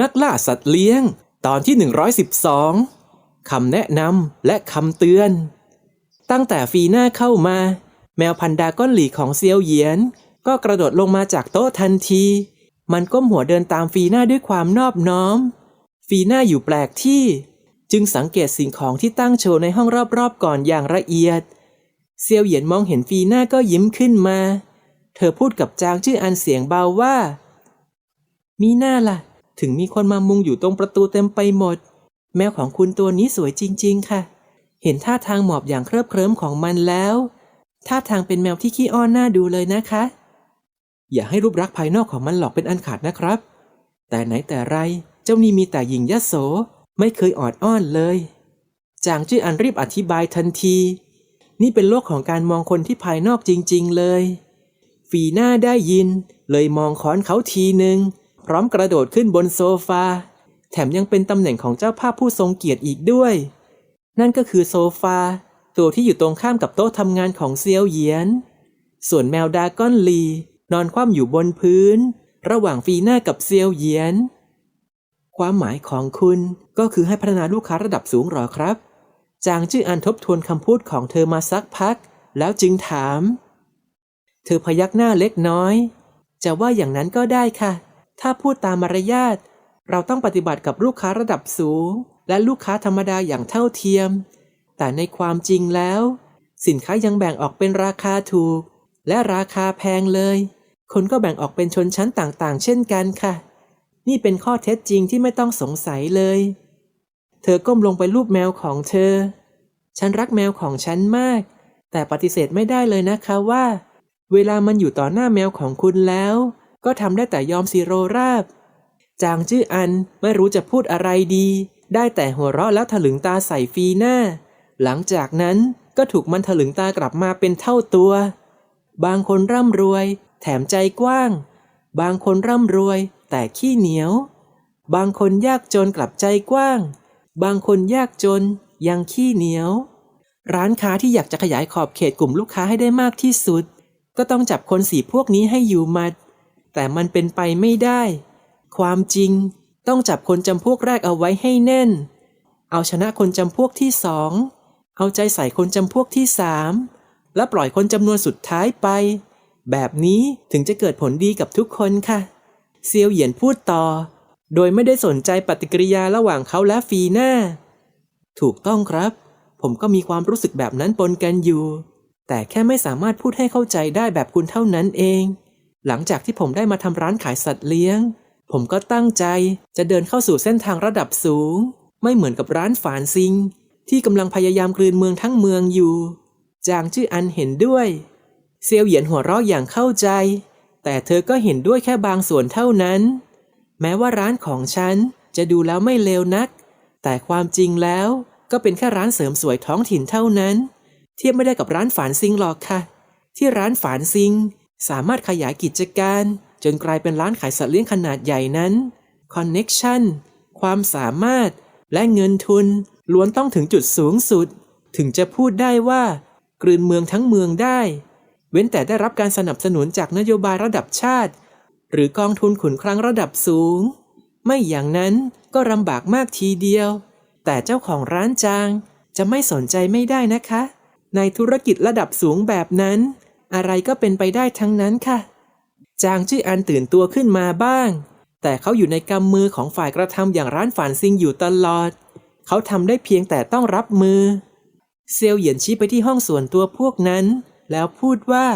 นักล่าสัตว์เลี้ยง ตอนที่ 112 คำแนะนำและคำเตือน ตั้งแต่ฟีน้าเข้ามา แมวพันดาก้อนหลีของเซียวเหยียน ก็กระโดดลงมาจากโต๊ะทันที มันก้มหัวเดินตามฟีน้าด้วยความนอบน้อม ฟีน้าอยู่แปลกที่ จึงสังเกตสิ่งของที่ตั้งโชว์ในห้องรอบๆก่อนอย่างละเอียด เซียวเหยียนมองเห็นฟีน้าก็ยิ้มขึ้นมา เธอพูดกับจางชื่ออันเสียงเบาว่า มีหน้าล่ะ ถึงมีคนมามุงอยู่ตรงประตูเต็มไปหมด แมวของคุณตัวนี้สวยจริง ๆ ค่ะ เห็นท่าทางหมอบอย่างเคลิบเคลิ้มของมันแล้ว ท่าทางเป็นแมวที่ขี้อ้อนน่าดูเลยนะคะ อย่าให้รูปลักษณ์ภายนอกของมันหลอกเป็นอันขาดนะครับ แต่ไหนแต่ไร เจ้านี่มีแต่หญิงยโส ไม่เคยออดอ้อนเลย จางจื้ออันรีบอธิบายทันที นี่เป็นโลกของการมองคนที่ภายนอกจริง ๆ เลย ฝีหน้าได้ยิน เลยมองค้อนเขาทีหนึ่ง พร้อมกระโดดขึ้นบนโซฟา แถมยังเป็นตำแหน่งของเจ้าภาพผู้ทรงเกียรติอีกด้วย นั่นก็คือโซฟา ตัวที่อยู่ตรงข้ามกับโต๊ะทำงานของเซียวเหยียน ส่วนแมวดาก้อนลี นอนคว่ำอยู่บนพื้น ระหว่างฟีน้ากับเซียวเหยียน ความหมายของคุณก็คือให้พัฒนาลูกค้าระดับสูงหรอครับ จางจื้ออันทบทวนคำพูดของเธอมาสักพัก แล้วจึงถาม เธอพยักหน้าเล็กน้อย จะว่าอย่างนั้นก็ได้ค่ะ ถ้าพูดตามมารยาท เราต้องปฏิบัติกับลูกค้าระดับสูง และลูกค้าธรรมดาอย่างเท่าเทียม แต่ในความจริงแล้ว สินค้ายังแบ่งออกเป็นราคาถูก และราคาแพงเลย คนก็แบ่งออกเป็นชนชั้นต่างๆ เช่นกันค่ะ นี่เป็นข้อเท็จจริงที่ไม่ต้องสงสัยเลย เธอก้มลงไปรูปแมวของเธอ ฉันรักแมวของฉันมาก แต่ปฏิเสธไม่ได้เลยนะคะว่า เวลามันอยู่ต่อหน้าแมวของคุณแล้ว ก็ทำได้แต่ยอมซีโรราบ จางจื้ออันไม่รู้จะพูดอะไรดี ได้แต่หัวเราะแล้วถลึงตาใส่ฟีหน้า หลังจากนั้นก็ถูกมันถลึงตากลับมาเป็นเท่าตัว บางคนร่ำรวย แถมใจกว้าง บางคนร่ำรวย แต่ขี้เหนียว บางคนยากจนกลับใจกว้าง บางคนยากจน ยังขี้เหนียว ร้านค้าที่อยากจะขยายขอบเขตกลุ่มลูกค้าให้ได้มากที่สุด ก็ต้องจับคนสีพวกนี้ให้อยู่มัด แต่มันเป็นไปไม่ได้ ความจริงต้องจับคนจำพวกแรกเอาไว้ให้แน่น เอาชนะคนจำพวกที่สอง เอาใจใส่คนจำพวกที่สาม และปล่อยคนจำนวนสุดท้ายไป แบบนี้ถึงจะเกิดผลดีกับทุกคนค่ะ เซียวเหยียนพูดต่อ โดยไม่ได้สนใจปฏิกิริยาระหว่างเขาและฟีหน้าถูกต้องครับ ผมก็มีความรู้สึกแบบนั้นปนกันอยู่ แต่แค่ไม่สามารถพูดให้เข้าใจได้แบบคุณเท่านั้นเอง หลังจากที่ผมได้มาทำร้านขายสัตว์เลี้ยง ผมก็ตั้งใจจะเดินเข้าสู่เส้นทางระดับสูง ไม่เหมือนกับร้านฝานซิง ที่กำลังพยายามกลืนเมืองทั้งเมืองอยู่ จางจื้ออันเห็นด้วย เซียวเหยียนหัวเราะอย่างเข้าใจ แต่เธอก็เห็นด้วยแค่บางส่วนเท่านั้น แม้ว่าร้านของฉันจะดูแล้วไม่เลวนัก แต่ความจริงแล้วก็เป็นแค่ร้านเสริมสวยท้องถิ่นเท่านั้น เทียบไม่ได้กับร้านฝานซิงหรอกค่ะ ที่ร้านฝานซิง สามารถขยายกิจการ จนกลายเป็นร้านขายสัตว์เลี้ยงขนาดใหญ่นั้นคอนเน็กชันความสามารถ และเงินทุนล้วนต้องถึงจุดสูงสุด ถึงจะพูดได้ว่า กลืนเมืองทั้งเมืองได้ เว้นแต่ได้รับการสนับสนุนจากนโยบายระดับชาติ หรือกองทุนขุนคลังระดับสูง ไม่อย่างนั้นก็ลำบากมากทีเดียว แต่เจ้าของร้านจางจะไม่สนใจไม่ได้นะคะ ในธุรกิจระดับสูงแบบนั้น อะไรก็เป็นไปได้ทั้งนั้นค่ะ จางจื้ออันตื่นตัวขึ้นมาบ้าง แต่เขาอยู่ในกำมือของฝ่ายกระทำอย่างร้านฝานซิงอยู่ตลอด เขาทำได้เพียงแต่ต้องรับมือ เซลเหยียนชี้ไปที่ห้องส่วนตัวพวกนั้น แล้วพูดว่า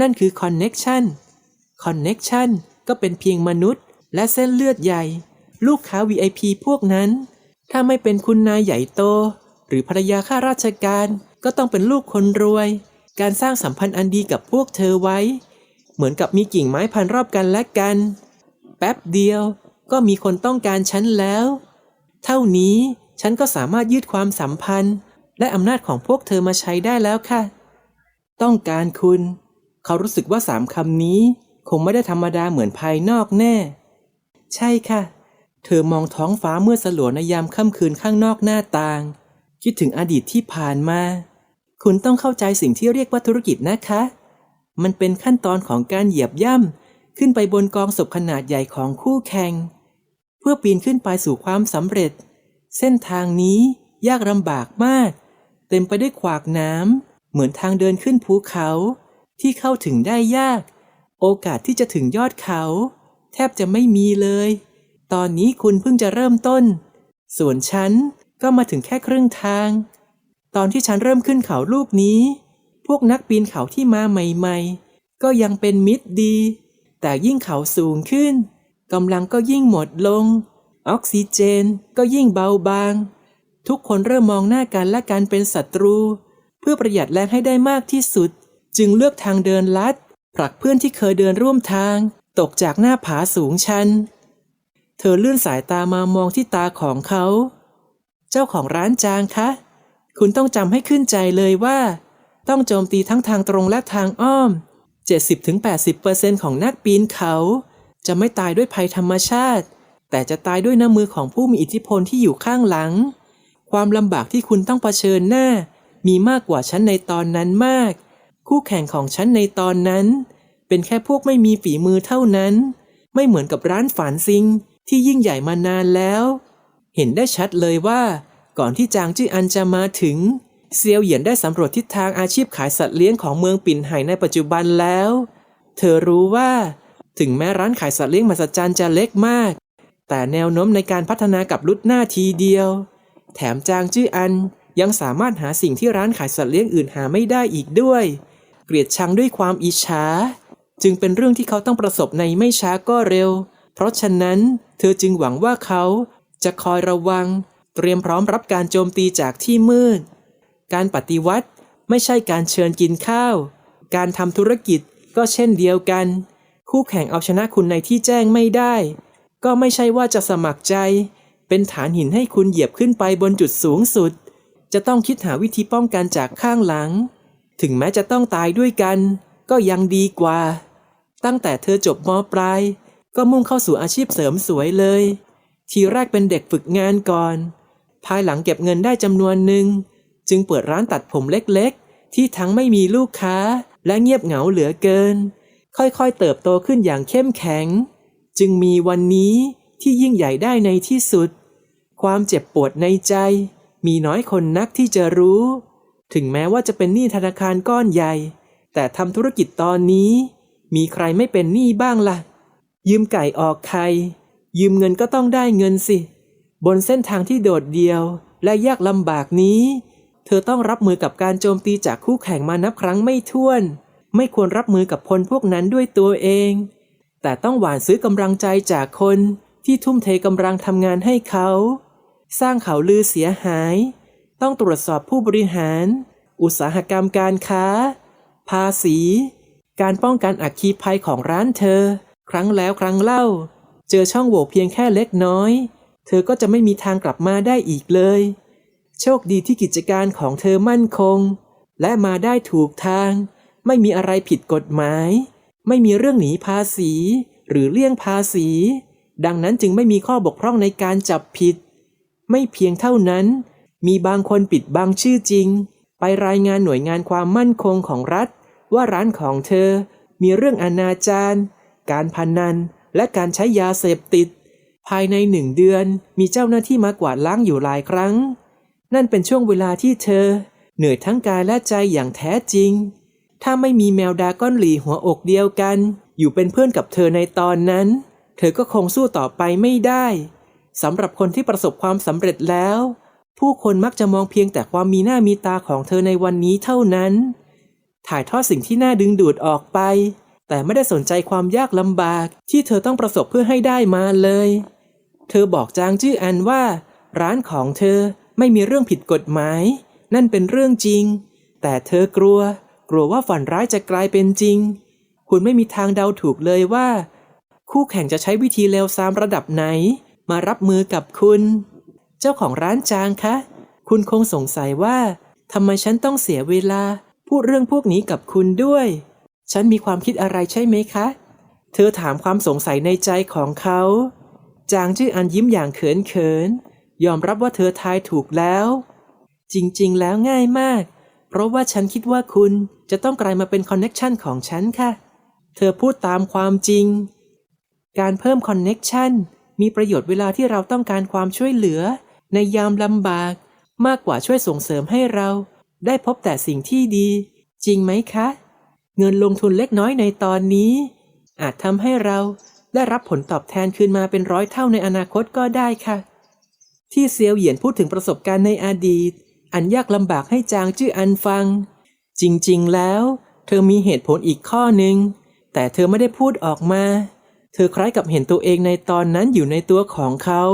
นั่นคือคอนเน็กชันคอนเน็กชันก็เป็นเพียงมนุษย์ และเส้นเลือดใหญ่ ลูกค้า VIP พวกนั้น ถ้าไม่เป็นคุณนายใหญ่โต หรือภรรยาข้าราชการก็ต้องเป็นลูกคนรวย การสร้างสัมพันธ์อันดีกับพวกเธอไว้ เหมือนกับมีกิ่งไม้พันรอบกันและกัน แป๊บเดียวก็มีคนต้องการฉันแล้ว เท่านี้ฉันก็สามารถยืดความสัมพันธ์ และอำนาจของพวกเธอมาใช้ได้แล้วค่ะ ต้องการคุณ เขารู้สึกว่าสามคำนี้ คงไม่ได้ธรรมดาเหมือนภายนอกแน่ ใช่ค่ะ เธอมองท้องฟ้าเมื่อสลัวในยามค่ำคืนข้างนอกหน้าต่าง คิดถึงอดีตที่ผ่านมา คุณต้องเข้าใจสิ่งที่เรียกว่าธุรกิจนะคะ มันเป็นขั้นตอนของการเหยียบย่ำขึ้นไปบนกองศพขนาดใหญ่ของคู่แข่ง เพื่อปีนขึ้นไปสู่ความสำเร็จ เส้นทางนี้ยากลำบากมาก เต็มไปด้วยขวากน้ำเหมือนทางเดินขึ้นภูเขา ที่เข้าถึงได้ยาก โอกาสที่จะถึงยอดเขา แทบจะไม่มีเลย ตอนนี้คุณเพิ่งจะเริ่มต้น ส่วนฉันก็มาถึงแค่ครึ่งทาง ตอนที่ฉันเริ่มขึ้นเขาลูกนี้ พวกนักปีนเขาที่มาใหม่ๆ ก็ยังเป็นมิตรดี แต่ยิ่งเขาสูงขึ้นกำลังก็ยิ่งหมดลง ออกซิเจนก็ยิ่งเบาบาง ทุกคนเริ่มมองหน้ากันและกันเป็นศัตรู เพื่อประหยัดแรงให้ได้มากที่สุด จึงเลือกทางเดินลัด ผลักเพื่อนที่เคยเดินร่วมทาง ตกจากหน้าผาสูงชัน เธอเลื่อนสายตามามองที่ตาของเขา เจ้าของร้านจางคะ คุณต้องจำให้ขึ้นใจเลยว่า ต้องโจมตีทั้งทางตรงและทางอ้อม 70-80%ของนักปีนเขา จะไม่ตายด้วยภัยธรรมชาติ แต่จะตายด้วยน้ำมือของผู้มีอิทธิพลที่อยู่ข้างหลัง ความลำบากที่คุณต้องเผชิญหน้า มีมากกว่าฉันในตอนนั้นมาก คู่แข่งของฉันในตอนนั้น เป็นแค่พวกไม่มีฝีมือเท่านั้น ไม่เหมือนกับร้านฝานซิงที่ยิ่งใหญ่มานานแล้ว เห็นได้ชัดเลยว่า ก่อนที่จางจื้ออันจะมาถึง เซียวเหยียนได้สำรวจทิศทางอาชีพขายสัตว์เลี้ยงของเมืองปิ่นไห่ในปัจจุบันแล้ว เธอรู้ว่า ถึงแม้ร้านขายสัตว์เลี้ยงมหัศจรรย์จะเล็กมาก แต่แนวโน้มในการพัฒนากับลุดหน้าทีเดียว แถมจางจื้ออันยังสามารถหาสิ่งที่ร้านขายสัตว์เลี้ยงอื่นหาไม่ได้อีกด้วย เกลียดชังด้วยความอิจฉาจึงเป็นเรื่องที่เขาต้องประสบในไม่ช้าก็เร็ว เพราะฉะนั้น เธอจึงหวังว่าเขาจะคอยระวัง เตรียมพร้อมรับการโจมตีจากที่มืด การปฏิวัติไม่ใช่การเชิญกินข้าว การทำธุรกิจก็เช่นเดียวกัน คู่แข่งเอาชนะคุณในที่แจ้งไม่ได้ ก็ไม่ใช่ว่าจะสมัครใจ เป็นฐานหินให้คุณเหยียบขึ้นไปบนจุดสูงสุด จะต้องคิดหาวิธีป้องกันจากข้างหลัง ถึงแม้จะต้องตายด้วยกัน ก็ยังดีกว่า ตั้งแต่เธอจบมปลาย ก็มุ่งเข้าสู่อาชีพเสริมสวยเลย ทีแรกเป็นเด็กฝึกงานก่อน ภายหลังเก็บเงินได้จำนวนหนึ่ง จึงเปิดร้านตัดผมเล็กๆ ที่ทั้งไม่มีลูกค้าและเงียบเหงาเหลือเกิน ค่อยๆเติบโตขึ้นอย่างเข้มแข็ง จึงมีวันนี้ที่ยิ่งใหญ่ได้ในที่สุด ความเจ็บปวดในใจ มีน้อยคนนักที่จะรู้ ถึงแม้ว่าจะเป็นหนี้ธนาคารก้อนใหญ่ แต่ทำธุรกิจตอนนี้ มีใครไม่เป็นหนี้บ้างล่ะ ยืมไก่ออกใครยืมเงินก็ต้องได้เงินสิ บนเส้นทางที่โดดเดี่ยว และยากลำบากนี้ เธอต้องรับมือกับการโจมตีจากคู่แข่งมานับครั้งไม่ถ้วน ไม่ควรรับมือกับพลพวกนั้นด้วยตัวเอง แต่ต้องหวานซื้อกำลังใจจากคนที่ทุ่มเทกำลังทำงานให้เขา สร้างเขาลือเสียหาย ต้องตรวจสอบผู้บริหาร อุตสาหกรรมการค้า ภาษี การป้องกันอัคคีภัยของร้านเธอ ครั้งแล้วครั้งเล่า เจอช่องโหว่เพียงแค่เล็กน้อย เธอก็จะไม่มีทางกลับมาได้อีกเลย โชคดีที่กิจการของเธอมั่นคง และมาได้ถูกทาง ไม่มีอะไรผิดกฎหมาย ไม่มีเรื่องหนีภาษี หรือเลี่ยงภาษี ดังนั้นจึงไม่มีข้อบกพร่องในการจับผิด ไม่เพียงเท่านั้น มีบางคนปิดบังชื่อจริง ไปรายงานหน่วยงานความมั่นคงของรัฐ ว่าร้านของเธอมีเรื่องอนาจารการพนันและการใช้ยาเสพติด ภายในหนึ่งเดือนมีเจ้าหน้าที่มากวาดล้างอยู่หลายครั้ง นั่นเป็นช่วงเวลาที่เธอ เหนื่อยทั้งกายและใจอย่างแท้จริง ถ้าไม่มีแมวดาก้อนหลีหัวอกเดียวกัน อยู่เป็นเพื่อนกับเธอในตอนนั้น เธอก็คงสู้ต่อไปไม่ได้สำหรับคนที่ประสบความสำเร็จแล้ว ผู้คนมักจะมองเพียงแต่ความมีหน้ามีตาของเธอในวันนี้เท่านั้น ถ่ายทอดสิ่งที่น่าดึงดูดออกไป แต่ไม่ได้สนใจความยากลำบากที่เธอต้องประสบเพื่อให้ได้มาเลย เธอบอกจางจื้ออันว่า ร้านของเธอไม่มีเรื่องผิดกฎหมาย นั่นเป็นเรื่องจริง แต่เธอกลัว กลัวว่าฝันร้ายจะกลายเป็นจริง คุณไม่มีทางเดาถูกเลยว่า คู่แข่งจะใช้วิธีเลวซามระดับไหน มารับมือกับคุณ เจ้าของร้านจางคะ คุณคงสงสัยว่าทำไมฉันต้องเสียเวลา พูดเรื่องพวกนี้กับคุณด้วย ฉันมีความคิดอะไรใช่ไหมคะ เธอถามความสงสัยในใจของเขา จางจื้ออันยิ้มอย่างเขินเขิน ยอมรับว่าเธอทายถูกแล้ว จริงๆ แล้วง่ายมาก เพราะว่าฉันคิดว่าคุณจะต้องกลายมาเป็นคอนเน็กชันของฉันค่ะ เธอพูดตามความจริง การเพิ่มคอนเน็กชันมีประโยชน์เวลาที่เราต้องการความช่วยเหลือ ในยามลำบาก มากกว่าช่วยส่งเสริมให้เรา ได้พบแต่สิ่งที่ดี จริงไหมคะ เงินลงทุนเล็กน้อยในตอนนี้ อาจทำให้เรา ได้รับผลตอบแทนคืนมาเป็นร้อยเท่าในอนาคตก็ได้ค่ะ ที่เซียวเหยียนพูดถึงประสบการณ์ในอดีต อันยากลำบากให้จางจื้ออันฟัง จริงๆ แล้ว เธอมีเหตุผลอีกข้อหนึ่งแต่เธอไม่ได้พูดออกมา เธอคล้ายกับเห็นตัวเองในตอนนั้นอยู่ในตัวของเขา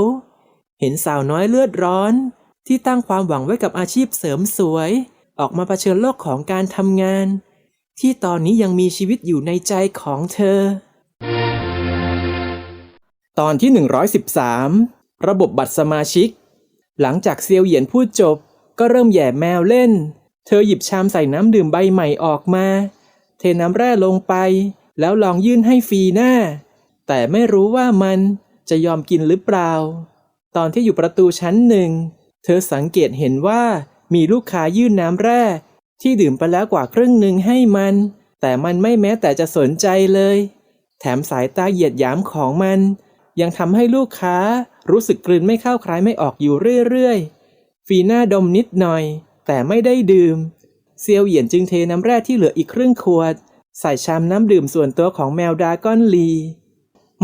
เห็นสาวน้อยเลือดร้อน ที่ตั้งความหวังไว้กับอาชีพเสริมสวย ออกมาเผชิญโลกของการทำงาน ที่ตอนนี้ยังมีชีวิตอยู่ในใจของเธอ ตอนที่ 113 ระบบบัตรสมาชิก หลังจากเซียวเหยียนพูดจบ ก็เริ่มแย่แมวเล่น เธอหยิบชามใส่น้ำดื่มใบใหม่ออกมา เทน้ำแร่ลงไป แล้วลองยื่นให้ฟีหน้า แต่ไม่รู้ว่ามันจะยอมกินหรือเปล่า ตอนที่อยู่ประตูชั้นหนึ่ง เธอสังเกตเห็นว่ามีลูกค้ายื่นน้ำแร่ ที่ดื่มไปแล้วกว่าครึ่งหนึ่งให้มัน แต่มันไม่แม้แต่จะสนใจเลย แถมสายตาเหยียดหยามของมัน ยังทำให้ลูกค้ารู้สึกกลืนไม่เข้าคล้ายไม่ออกอยู่เรื่อยๆ ฟีน้าดมนิดหน่อย แต่ไม่ได้ดื่ม เซียวเหยียนจึงเทน้ำแร่ที่เหลืออีกครึ่งขวด ใส่ชามน้ำดื่มส่วนตัวของแมวดาก้อนลี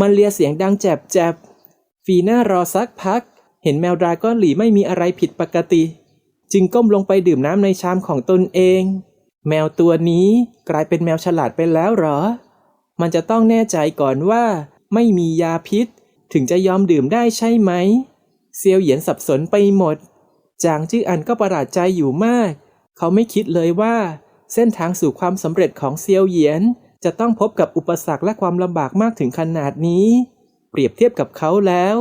มันเลียเสียงดังแจบๆฟีน้ารอสักพัก เห็นแมวดาก้อนลีไม่มีอะไรผิดปกติ จึงก้มลงไปดื่มน้ำในชามของตนเอง แมวตัวนี้กลายเป็นแมวฉลาดไปแล้วหรอ มันจะต้องแน่ใจก่อนว่า ไม่มียาพิษ ถึงจะยอมดื่มได้ใช่ไหม เซียวเหยียนสับสนไปหมด จางจื้ออันก็ประหลาดใจอยู่มาก เขาไม่คิดเลยว่า เส้นทางสู่ความสำเร็จของเซียวเหยียน จะต้องพบกับอุปสรรคและความลำบากมากถึงขนาดนี้ เปรียบเทียบกับเขาแล้ว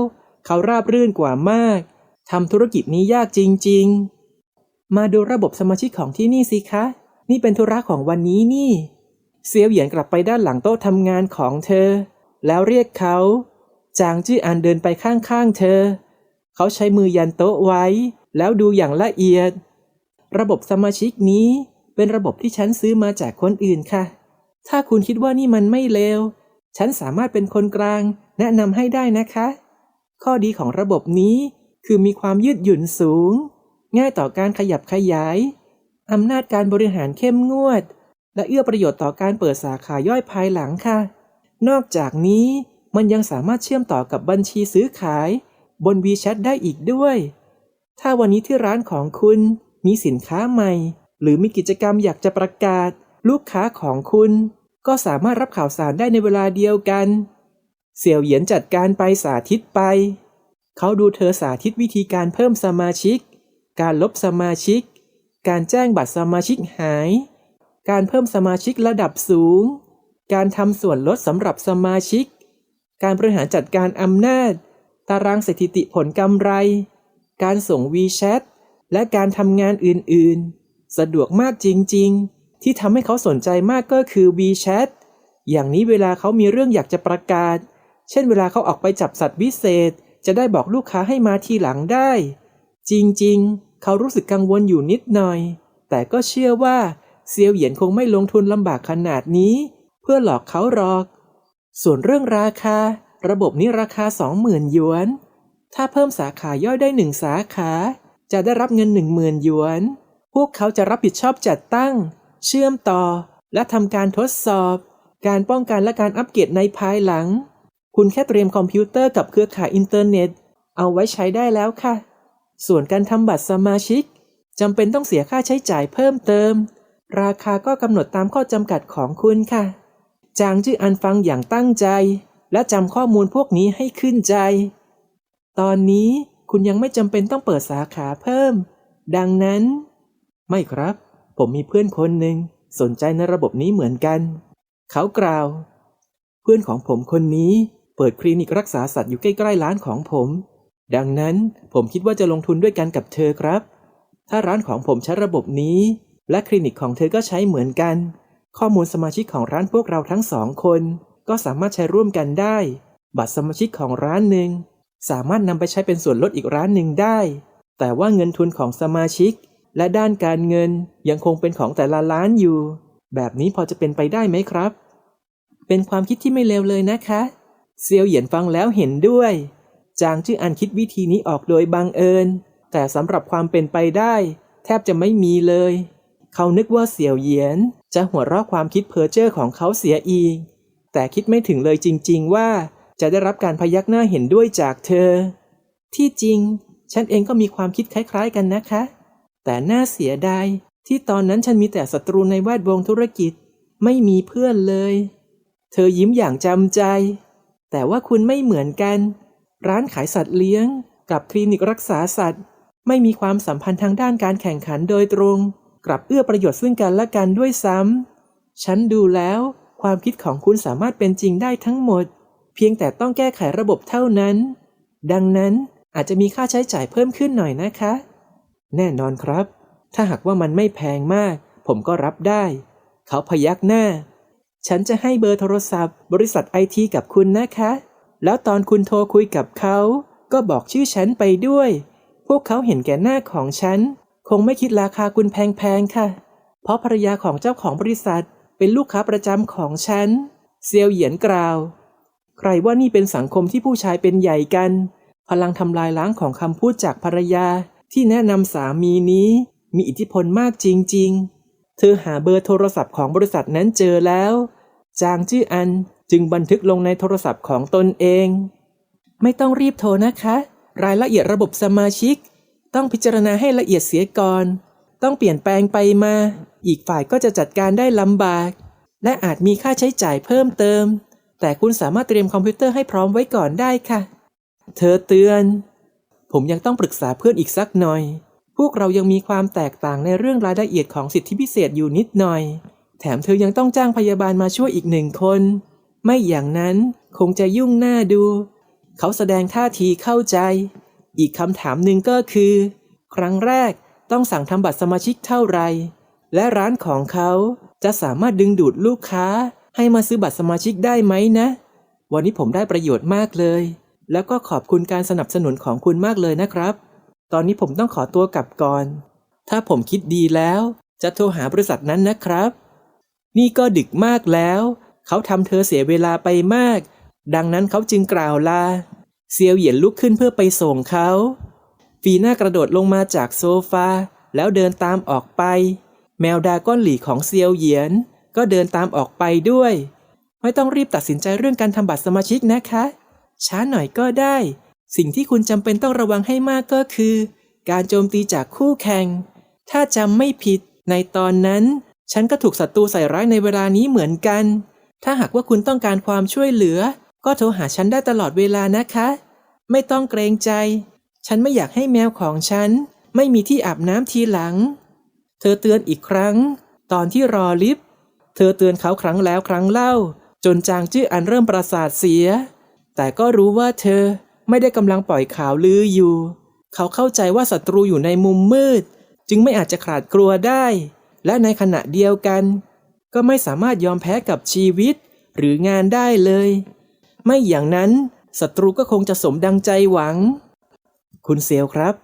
เขาราบรื่นกว่ามากทำธุรกิจนี้ยากจริง ๆ มาดูระบบสมาชิกของที่นี่สิคะ นี่เป็นธุระของวันนี้นี่ เซียวเหยียนกลับไปด้านหลังโต๊ะทำงานของเธอ แล้วเรียกเขา จางจื้ออันเดินไปข้างๆเธอ เขาใช้มือยันโต๊ะไว้ แล้วดูอย่างละเอียด ระบบสมาชิกนี้เป็นระบบที่ฉันซื้อมาจากคนอื่นค่ะ ถ้าคุณคิดว่านี่มันไม่เลว ฉันสามารถเป็นคนกลาง แนะนำให้ได้นะคะ ข้อดีของระบบนี้คือมีความยืดหยุ่นสูง ง่ายต่อการขยับขยาย อำนาจการบริหารเข้มงวด และเอื้อประโยชน์ต่อการเปิดสาขาย่อยภายหลังค่ะ นอกจากนี้ มันยังสามารถเชื่อมต่อกับบัญชีซื้อขาย บน WeChat ได้อีกด้วย ถ้าวันนี้ที่ร้านของคุณมีสินค้าใหม่ หรือมีกิจกรรมอยากจะประกาศ ลูกค้าของคุณ ก็สามารถรับข่าวสารได้ในเวลาเดียวกัน เสี่ยวเหยียนจัดการไปสาธิตไป เขาดูเธอสาธิตวิธีการเพิ่มสมาชิก การลบสมาชิก การแจ้งบัตรสมาชิกหาย การเพิ่มสมาชิกระดับสูง การทำส่วนลดสำหรับสมาชิก การบริหารจัดการอำนาจ ตารางสถิติผลกำไร การส่ง WeChat และการทำงานอื่นๆ สะดวกมากจริงๆ ที่ทำให้เขาสนใจมากก็คือ WeChat อย่างนี้เวลาเขามีเรื่องอยากจะประกาศ เช่นเวลาเขาออกไปจับสัตว์วิเศษ จะได้บอกลูกค้าให้มาทีหลังได้ จริงๆ เขารู้สึกกังวลอยู่นิดหน่อย แต่ก็เชื่อว่าเซียวเหยียนคงไม่ลงทุนลำบากขนาดนี้ เพื่อหลอกเขาหรอก ส่วนเรื่องราคา ระบบนี้ราคา 20,000 หยวน ถ้าเพิ่มสาขาย่อยได้หนึ่งสาขา จะได้รับเงิน 10,000 หยวน พวกเขาจะรับผิดชอบจัดตั้ง เชื่อมต่อ และทำการทดสอบ การป้องกันและการอัปเกรดในภายหลัง คุณแค่เตรียมคอมพิวเตอร์กับเครือข่ายอินเทอร์เน็ต เอาไว้ใช้ได้แล้วค่ะ ส่วนการทำบัตรสมาชิกจำเป็นต้องเสียค่าใช้จ่ายเพิ่มเติม ราคาก็กำหนดตามข้อจำกัดของคุณค่ะ จางจื้ออันฟังอย่างตั้งใจ และจำข้อมูลพวกนี้ให้ขึ้นใจ ตอนนี้คุณยังไม่จำเป็นต้องเปิดสาขาเพิ่ม ดังนั้น ไม่ครับ ผมมีเพื่อนคนหนึ่งสนใจในระบบนี้เหมือนกัน เขากล่าว เพื่อนของผมคนนี้เปิดคลินิกรักษาสัตว์อยู่ใกล้ๆร้านของผม ดังนั้นผมคิดว่าจะลงทุนด้วยกันกับเธอครับ ถ้าร้านของผมใช้ระบบนี้ และคลินิกของเธอก็ใช้เหมือนกัน ข้อมูลสมาชิกของร้านพวกเราทั้งสองคน ก็สามารถใช้ร่วมกันได้ บัตรสมาชิกของร้านหนึ่งสามารถนำไปใช้เป็นส่วนลดอีกร้านหนึ่งได้ แต่ว่าเงินทุนของสมาชิก และด้านการเงินยังคงเป็นของแต่ละร้านอยู่ แบบนี้พอจะเป็นไปได้ไหมครับ เป็นความคิดที่ไม่เลวเลยนะคะ เซียวเหยียนฟังแล้วเห็นด้วย จางจื้ออันคิดวิธีนี้ออกโดยบังเอิญ แต่สำหรับความเป็นไปได้ แทบจะไม่มีเลย เขานึกว่าเสี่ยวเหยียน จะหัวเราะความคิดเพ้อเจ้อของเขาเสียอีก แต่คิดไม่ถึงเลยจริง ๆ ว่าจะได้รับการพยักหน้าเห็นด้วยจากเธอ ที่จริง ฉันเองก็มีความคิดคล้าย ๆ กันนะคะ แต่น่าเสียดายที่ตอนนั้นฉันมีแต่ศัตรูในแวดวงธุรกิจ ไม่มีเพื่อนเลย เธอยิ้มอย่างจำใจ แต่ว่าคุณไม่เหมือนกัน ร้านขายสัตว์เลี้ยง กับคลินิกรักษาสัตว์ ไม่มีความสัมพันธ์ทางด้านการแข่งขันโดยตรง กลับเอื้อประโยชน์ซึ่งกันและกันด้วยซ้ำ ฉันดูแล้ว ความคิดของคุณสามารถเป็นจริงได้ทั้งหมด เพียงแต่ต้องแก้ไขระบบเท่านั้น ดังนั้นอาจจะมีค่าใช้จ่ายเพิ่มขึ้นหน่อยนะคะ แน่นอนครับ ถ้าหากว่ามันไม่แพงมาก ผมก็รับได้ เขาพยักหน้า ฉันจะให้เบอร์โทรศัพท์ บริษัทไอทีกับคุณนะคะ แล้วตอนคุณโทรคุยกับเขา ก็บอกชื่อฉันไปด้วย พวกเขาเห็นแก่หน้าของฉัน คงไม่คิดราคาคุณแพงๆค่ะ เพราะภรรยาของเจ้าของบริษัทเป็นลูกค้าประจำของฉัน เซียวเหยียนกล่าว ใครว่านี่เป็นสังคมที่ผู้ชายเป็นใหญ่กัน พลังทำลายล้างของคำพูดจากภรรยาที่แนะนำสามีนี้ มีอิทธิพลมากจริง ๆ เธอหาเบอร์โทรศัพท์ของบริษัทนั้นเจอแล้ว จางจื้ออันจึงบันทึกลงในโทรศัพท์ของตนเอง ไม่ต้องรีบโทรนะคะ รายละเอียดระบบสมาชิก ต้องพิจารณาให้ละเอียดเสียก่อน ต้องเปลี่ยนแปลงไปมา อีกฝ่ายก็จะจัดการได้ลำบาก และอาจมีค่าใช้จ่ายเพิ่มเติม แต่คุณสามารถเตรียมคอมพิวเตอร์ให้พร้อมไว้ก่อนได้ค่ะ เธอเตือน ผมยังต้องปรึกษาเพื่อนอีกสักหน่อย พวกเรายังมีความแตกต่างในเรื่องรายละเอียดของสิทธิพิเศษอยู่นิดหน่อย แถมเธอยังต้องจ้างพยาบาลมาช่วยอีกหนึ่งคน ไม่อย่างนั้นคงจะยุ่งหน้าดู เขาแสดงท่าทีเข้าใจ อีกคำถามหนึ่งก็คือ ครั้งแรกต้องสั่งทำบัตรสมาชิกเท่าไหร่และร้านของเขาจะสามารถดึงดูดลูกค้าให้มาซื้อบัตรสมาชิกได้ไหมนะ วันนี้ผมได้ประโยชน์มากเลย แล้วก็ขอบคุณการสนับสนุนของคุณมากเลยนะครับ ตอนนี้ผมต้องขอตัวกลับก่อน ถ้าผมคิดดีแล้ว จะโทรหาบริษัทนั้นนะครับ นี่ก็ดึกมากแล้ว เขาทำเธอเสียเวลาไปมาก ดังนั้นเขาจึงกล่าวลา เซียวเหยียนลุกขึ้นเพื่อไปส่งเขา ฟีน่ากระโดดลงมาจากโซฟา แล้วเดินตามออกไป แมวดาก้อนหลี่ของเซียวเหยียน ก็เดินตามออกไปด้วย ไม่ต้องรีบตัดสินใจเรื่องการทำบัตรสมาชิกนะคะ ช้าหน่อยก็ได้ สิ่งที่คุณจำเป็นต้องระวังให้มากก็คือ การโจมตีจากคู่แข่ง ถ้าจำไม่ผิด ในตอนนั้น ฉันก็ถูกศัตรูใส่ร้ายในเวลานี้เหมือนกัน ถ้าหากว่าคุณต้องการความช่วยเหลือ ก็โทรหาฉันได้ตลอดเวลานะคะ ไม่ต้องเกรงใจ ฉันไม่อยากให้แมวของฉัน ไม่มีที่อาบน้ำทีหลัง เธอเตือนอีกครั้ง ตอนที่รอลิฟต์เธอเตือนเขาครั้งแล้วครั้งเล่า จนจางจื้ออันเริ่มประสาทเสีย แต่ก็รู้ว่าเธอไม่ได้กำลังปล่อยข่าวลืออยู่ เขาเข้าใจว่าศัตรูอยู่ในมุมมืด จึงไม่อาจจะขาดกลัวได้ และในขณะเดียวกัน ก็ไม่สามารถยอมแพ้กับชีวิต หรืองานได้เลย ไม่อย่างนั้นศัตรูก็คงจะสมดังใจหวัง คุณเซลครับ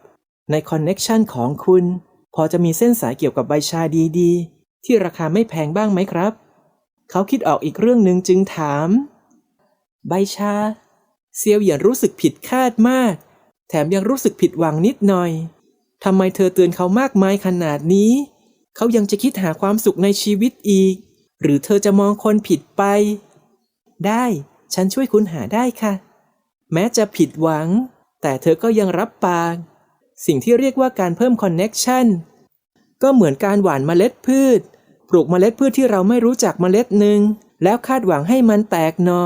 ในคอนเน็กชันของคุณ พอจะมีเส้นสายเกี่ยวกับใบชาดีๆ ที่ราคาไม่แพงบ้างไหมครับ เขาคิดออกอีกเรื่องหนึ่งจึงถาม ใบชา เซียวเหยียนรู้สึกผิดคาดมาก แถมยังรู้สึกผิดหวังนิดหน่อยทำไมเธอเตือนเขามากมายขนาดนี้ เขายังจะคิดหาความสุขในชีวิตอีก หรือเธอจะมองคนผิดไป ได้ ฉันช่วยคุณหาได้ค่ะ แม้จะผิดหวัง แต่เธอก็ยังรับปาก สิ่งที่เรียกว่าการเพิ่มคอนเน็กชันก็เหมือนการหว่านเมล็ดพืช ปลูกเมล็ดพืชที่เราไม่รู้จักเมล็ดหนึ่ง แล้วคาดหวังให้มันแตกหนอ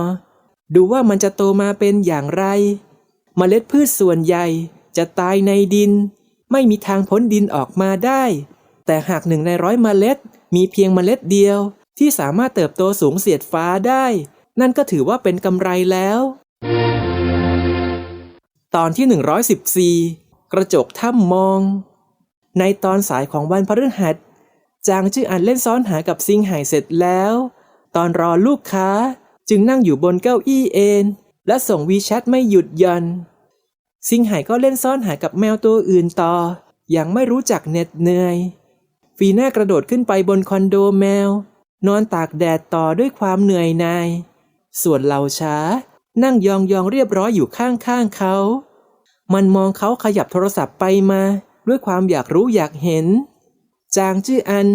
ดูว่ามันจะโตมาเป็นอย่างไร เมล็ดพืชส่วนใหญ่จะตายในดิน ไม่มีทางพ้นดินออกมาได้ แต่หากหนึ่งในร้อยเมล็ด มีเพียงเมล็ดเดียวที่สามารถเติบโตสูงเสียดฟ้าได้ นั่นก็ถือว่าเป็นกำไรแล้ว ตอนที่ 114 กระจกถ้ำมอง ในตอนสายของวันพฤหัสจางจื้ออันเล่นซ้อนหากับซิงไห่เสร็จแล้ว ตอนรอลูกค้าจึงนั่งอยู่บนเก้าอี้เอนและส่งวีแชทไม่หยุดย่อนซิงไห่ก็เล่นซ่อนหากับแมวตัวอื่นต่อ อย่างไม่รู้จักเหน็ดเหนื่อย ฟีน่ากระโดดขึ้นไปบนคอนโดแมว นอนตากแดดต่อด้วยความเหนื่อยหน่าย ส่วนเหล่าช้า นั่งยองๆเรียบร้อยอยู่ข้างๆเขา มันมองเขาขยับโทรศัพท์ไปมา ด้วยความอยากรู้อยากเห็น จางจื้ออัน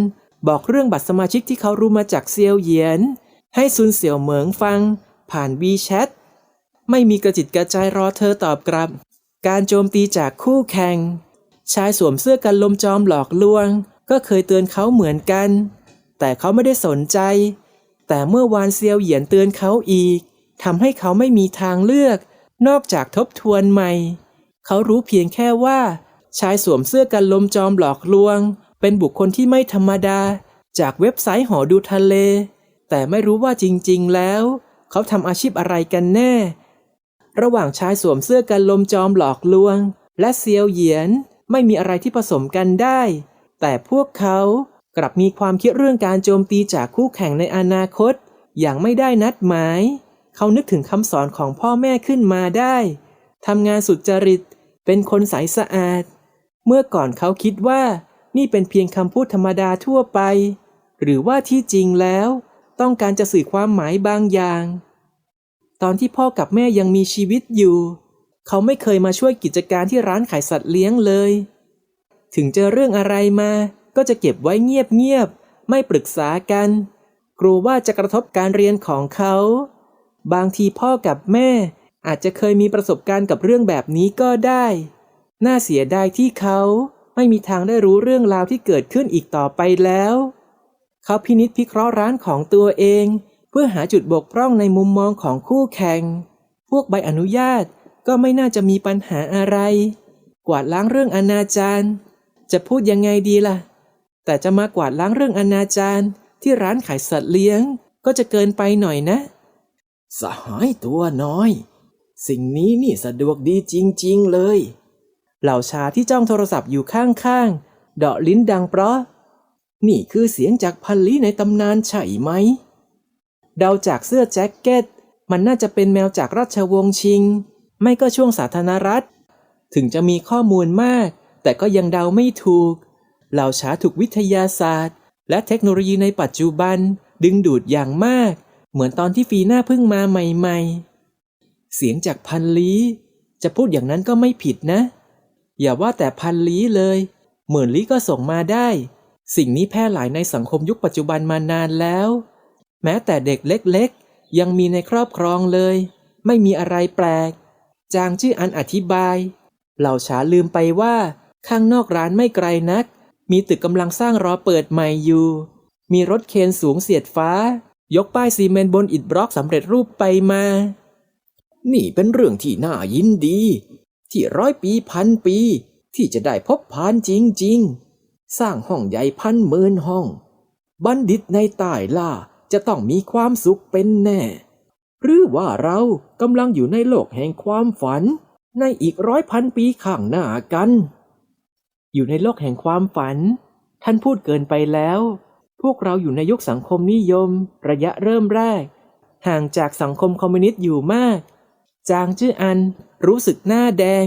บอกเรื่องบัตรสมาชิกที่เขารู้มาจากเซียวเหยียน ให้ซุนเสี่ยวเหมิงฟัง ผ่านวีแชทไม่มีกระจิตกระใจรอเธอตอบกลับ การโจมตีจากคู่แข่ง ชายสวมเสื้อกันลมจอมหลอกลวง ก็เคยเตือนเขาเหมือนกัน แต่เขาไม่ได้สนใจ แต่เมื่อวานเซียวเหยียนเตือนเขาอีกทำให้เขาไม่มีทางเลือก นอกจากทบทวนใหม่ เขารู้เพียงแค่ว่า ชายสวมเสื้อกันลมจอมหลอกลวง เป็นบุคคลที่ไม่ธรรมดา จากเว็บไซต์หอดูทะเล แต่ไม่รู้ว่าจริงๆแล้ว เขาทำอาชีพอะไรกันแน่ ระหว่างชายสวมเสื้อกันลมจอมหลอกลวง และเซียวเหยียนไม่มีอะไรที่ผสมกันได้ แต่พวกเขา กลับมีความคิดเรื่องการโจมตีจากคู่แข่งในอนาคต อย่างไม่ได้นัดหมาย เขานึกถึงคำสอนของพ่อแม่ขึ้นมาได้ทำงานสุจริต เป็นคนใสสะอาด เมื่อก่อนเขาคิดว่า นี่เป็นเพียงคำพูดธรรมดาทั่วไป หรือว่าที่จริงแล้ว ต้องการจะสื่อความหมายบางอย่าง ตอนที่พ่อกับแม่ยังมีชีวิตอยู่ เขาไม่เคยมาช่วยกิจการที่ร้านขายสัตว์เลี้ยงเลย ถึงเจอเรื่องอะไรมา ก็จะเก็บไว้เงียบๆ ไม่ปรึกษากัน กลัวว่าจะกระทบการเรียนของเขา บางทีพ่อกับแม่ อาจจะเคยมีประสบการณ์กับเรื่องแบบนี้ก็ได้ น่าเสียดายที่เขาไม่มีทางได้รู้เรื่องราวที่เกิดขึ้นอีกต่อไปแล้ว เขาพินิจพิเคราะห์ร้านของตัวเอง เพื่อหาจุดบกพร่องในมุมมองของคู่แข่ง พวกใบอนุญาตก็ไม่น่าจะมีปัญหาอะไร กวาดล้างเรื่องอนาจารจะพูดยังไงดีล่ะ แต่จะมากวาดล้างเรื่องอนาจารที่ร้านขายสัตว์เลี้ยงก็จะเกินไปหน่อยนะ สหายตัวน้อย สิ่งนี้นี่สะดวกดีจริง ๆ เลย เหล่าชาที่จ้องโทรศัพท์อยู่ข้างๆเดาะลิ้นดังเพราะ นี่คือเสียงจากพันลีในตำนานใช่ไหม เดาจากเสื้อแจ็คเก็ต มันน่าจะเป็นแมวจากราชวงศ์ชิง ไม่ก็ช่วงสาธารณรัฐ ถึงจะมีข้อมูลมาก แต่ก็ยังเดาไม่ถูก เหล่าชาถูกวิทยาศาสตร์ และเทคโนโลยีในปัจจุบัน ดึงดูดอย่างมาก เหมือนตอนที่ฟีน่าเพิ่งมาใหม่ ๆ เสียงจากพันลีจะพูดอย่างนั้นก็ไม่ผิดนะ อย่าว่าแต่พันลี้เลย หมื่นลี้ก็ส่งมาได้ สิ่งนี้แพร่หลายในสังคมยุคปัจจุบันมานานแล้ว แม้แต่เด็กเล็กๆ ยังมีในครอบครองเลย ไม่มีอะไรแปลก จางชื่ออันอธิบาย เหล่าฉาลืมไปว่าข้างนอกร้านไม่ไกลนัก มีตึกกำลังสร้างรอเปิดใหม่อยู่ มีรถเคนสูงเสียดฟ้า ยกป้ายซีเมนต์บนอิฐบล็อกสำเร็จรูปไปมา นี่เป็นเรื่องที่น่ายินดี ที่ร้อยปีพันปี ที่จะได้พบผ่านจริง ๆ สร้างห้องใหญ่พันหมื่นห้อง บัณฑิตในใต้ล่าจะต้องมีความสุขเป็นแน่ หรือว่าเรากำลังอยู่ในโลกแห่งความฝัน ในอีกร้อยพันปีข้างหน้ากัน อยู่ในโลกแห่งความฝัน ท่านพูดเกินไปแล้ว พวกเราอยู่ในยุคสังคมนิยม ระยะเริ่มแรก ห่างจากสังคมคอมมิวนิสต์อยู่มาก จางจื้ออัน รู้สึกหน้าแดง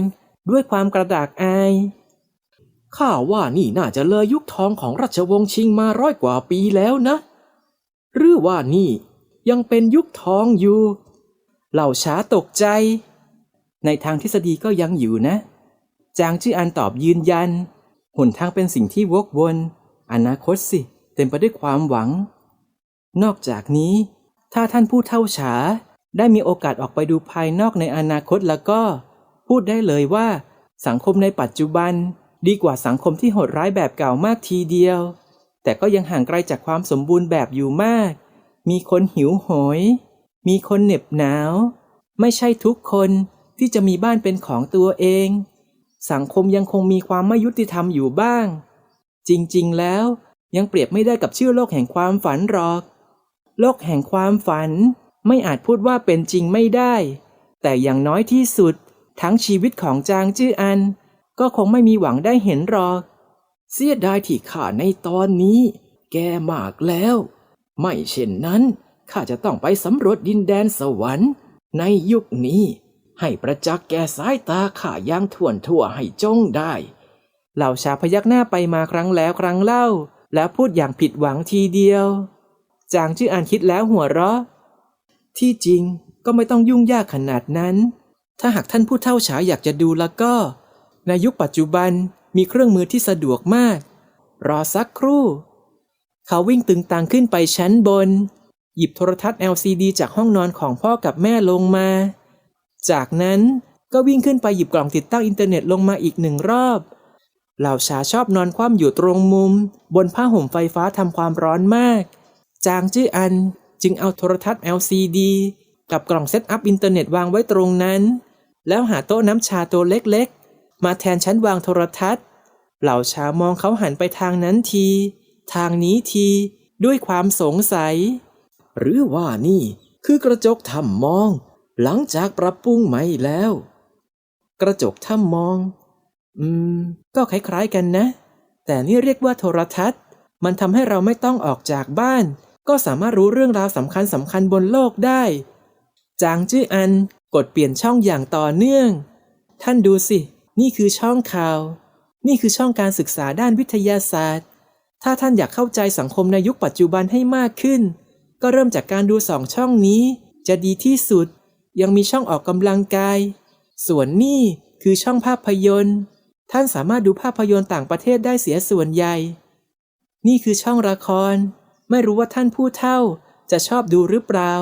ด้วยความกระดากอาย ข้าว่านี่น่าจะเลยยุคทองของราชวงศ์ชิงมาร้อยกว่าปีแล้วนะ หรือว่านี่ยังเป็นยุคทองอยู่ เหล่าช้าตกใจ ในทางทฤษฎีก็ยังอยู่นะ จางจื้ออันตอบยืนยัน หนทางเป็นสิ่งที่วกวน อนาคตสิ เต็มไปด้วยความหวัง นอกจากนี้ ถ้าท่านผู้เท่าฉา ได้มีโอกาสออกไปดูภายนอกในอนาคตแล้วก็ พูดได้เลยว่า สังคมในปัจจุบัน ดีกว่าสังคมที่โหดร้ายแบบเก่ามากทีเดียว แต่ก็ยังห่างไกลจากความสมบูรณ์แบบอยู่มาก มีคนหิวโหย มีคนเหน็บหนาว ไม่ใช่ทุกคนที่จะมีบ้านเป็นของตัวเอง สังคมยังคงมีความไม่ยุติธรรมอยู่บ้าง จริงๆ แล้วยังเปรียบไม่ได้กับชื่อโลกแห่งความฝันหรอก โลกแห่งความฝันไม่อาจพูดว่าเป็นจริงไม่ได้ แต่อย่างน้อยที่สุด ทั้งชีวิตของจางจื้ออัน ก็คงไม่มีหวังได้เห็นหรอก เสียดายที่ข้าในตอนนี้ แกมากแล้ว ไม่เช่นนั้นข้าจะต้องไปสำรวจดินแดนสวรรค์ในยุคนี้ ให้ประจักษ์แก่สายตาข้าย่างท่วนทั่วให้จงได้ เหล่าชาวพยักหน้าไปมาครั้งแล้วครั้งเล่า แล้วพูดอย่างผิดหวังทีเดียว จางจื้ออันคิดแล้วหัวเราะ ที่จริงก็ไม่ต้องยุ่งยากขนาดนั้น ถ้าหากท่านผู้เฒ่าฉาอยากจะดูแล้วก็ ในยุคปัจจุบันมีเครื่องมือที่สะดวกมาก รอสักครู่ เขาวิ่งตึงตังขึ้นไปชั้นบน หยิบโทรทัศน์ LCD จากห้องนอนของพ่อกับแม่ลงมา จากนั้นก็วิ่งขึ้นไปหยิบกล่องติดตั้งอินเทอร์เน็ตลงมาอีกหนึ่งรอบ เหล่าชาชอบนอนคว่ำอยู่ตรงมุม บนผ้าห่มไฟฟ้าทำความร้อนมาก จางจื้ออันจึงเอาโทรทัศน์ LCD กับกล่องเซตอัพอินเทอร์เน็ตวางไว้ตรงนั้น แล้วหาโต๊ะน้ำชาตัวเล็กๆ มาแทนชั้นวางโทรทัศน์ เหล่าชามองเขาหันไปทางนั้นที ทางนี้ทีด้วยความสงสัย หรือว่านี่คือกระจกทำมอง หลังจากปรับปรุงใหม่แล้ว กระจกถ้ำมอง อืม ก็คล้ายๆกันนะ แต่นี่เรียกว่าโทรทัศน์ มันทำให้เราไม่ต้องออกจากบ้าน ก็สามารถรู้เรื่องราวสำคัญสำคัญบนโลกได้ จางจื้ออันกดเปลี่ยนช่องอย่างต่อเนื่อง ท่านดูสิ นี่คือช่องข่าว นี่คือช่องการศึกษาด้านวิทยาศาสตร์ ถ้าท่านอยากเข้าใจสังคมในยุคปัจจุบันให้มากขึ้น ก็เริ่มจากการดูสองช่องนี้ จะดีที่สุด ยังมีช่องออกกำลังกาย ส่วนนี่คือช่องภาพยนตร์ ท่านสามารถดูภาพยนตร์ต่างประเทศได้เสียส่วนใหญ่ นี่คือช่องละคร ไม่รู้ว่าท่านผู้เฒ่าจะชอบดูหรือเปล่า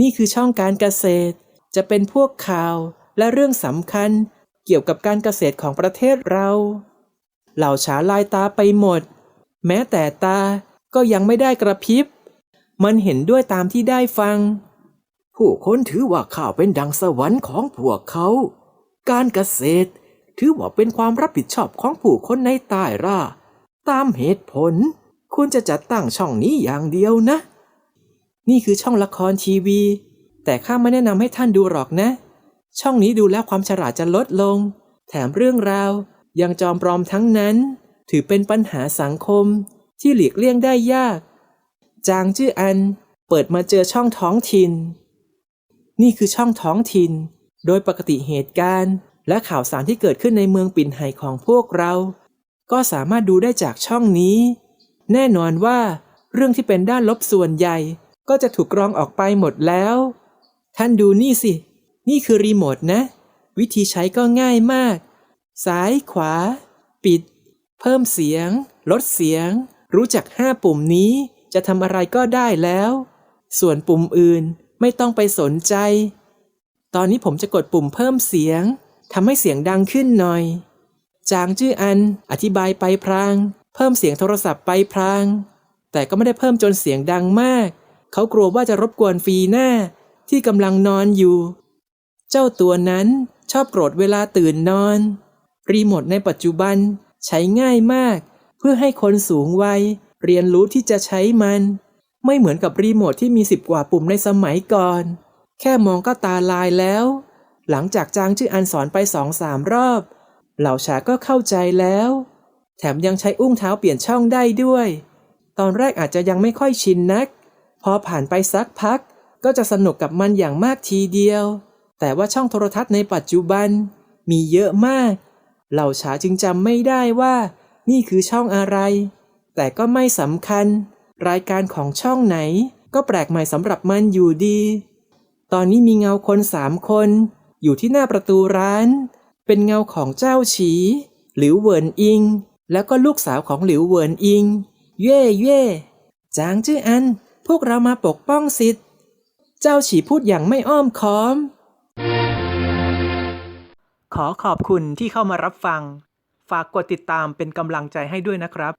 นี่คือช่องการเกษตร จะเป็นพวกข่าวและเรื่องสำคัญเกี่ยวกับการเกษตรของประเทศเรา เหล่าฉาลายตาไปหมด แม้แต่ตาก็ยังไม่ได้กระพริบ มันเห็นด้วยตามที่ได้ฟัง ผู้คนถือว่าข้าวเป็นดังสวรรค์ของพวกเขา การเกษตร ถือว่าเป็นความรับผิดชอบของผู้คนในใต้ราตามเหตุผล คุณจะจัดตั้งช่องนี้อย่างเดียวนะ นี่คือช่องละครทีวี แต่ข้าไม่แนะนำให้ท่านดูหรอกนะ ช่องนี้ดูแล้วความฉลาดจะลดลง แถมเรื่องราว ยังจอมปลอมทั้งนั้น ถือเป็นปัญหาสังคม ที่หลีกเลี่ยงได้ยาก จางจื้ออันเปิดมาเจอช่องท้องถิ่น นี่คือช่องท้องถิ่น โดยปกติเหตุการณ์ และข่าวสารที่เกิดขึ้นในเมืองปิ่นไห่ของพวกเรา ก็สามารถดูได้จากช่องนี้ แน่นอนว่า เรื่องที่เป็นด้านลบส่วนใหญ่ ก็จะถูกกรองออกไปหมดแล้ว ท่านดูนี่สิ นี่คือรีโมทนะ วิธีใช้ก็ง่ายมาก ซ้ายขวา ปิด เพิ่มเสียง ลดเสียง รู้จักห้าปุ่มนี้จะทำอะไรก็ได้แล้ว ส่วนปุ่มอื่น ไม่ต้องไปสนใจ ตอนนี้ผมจะกดปุ่มเพิ่มเสียงทำให้เสียงดังขึ้นหน่อย จางจื้ออันอธิบายไปพราง เพิ่มเสียงโทรศัพท์ไปพราง แต่ก็ไม่ได้เพิ่มจนเสียงดังมาก เขากลัวว่าจะรบกวนฟีหน้าที่กำลังนอนอยู่ เจ้าตัวนั้นชอบโกรธเวลาตื่นนอน รีโมทในปัจจุบันใช้ง่ายมาก เพื่อให้คนสูงวัยเรียนรู้ที่จะใช้มัน ไม่เหมือนกับรีโมทที่มีสิบกว่าปุ่มในสมัยก่อน แค่มองก็ตาลายแล้ว หลังจากจางชื่ออันสอนไปสองสามรอบ เหล่าชาก็เข้าใจแล้ว แถมยังใช้อุ้งเท้าเปลี่ยนช่องได้ด้วย ตอนแรกอาจจะยังไม่ค่อยชินนัก พอผ่านไปสักพัก ก็จะสนุกกับมันอย่างมากทีเดียว แต่ว่าช่องโทรทัศน์ในปัจจุบัน มีเยอะมาก เหล่าฉาจึงจำไม่ได้ว่า นี่คือช่องอะไร แต่ก็ไม่สำคัญ รายการของช่องไหน ก็แปลกใหม่สำหรับมันอยู่ดี ตอนนี้มีเงาคนสามคน อยู่ที่หน้าประตูร้าน เป็นเงาของเจ้าฉี หลิวเวินอิง แล้วก็ลูกสาวของหลิวเวินอิง เย่เย่จางจื้ออัน พวกเรามาปกป้องสิทธิ์ เจ้าฉีพูดอย่างไม่อ้อมค้อม ขอขอบคุณที่เข้ามารับฟัง ฝากกดติดตามเป็นกำลังใจให้ด้วยนะครับ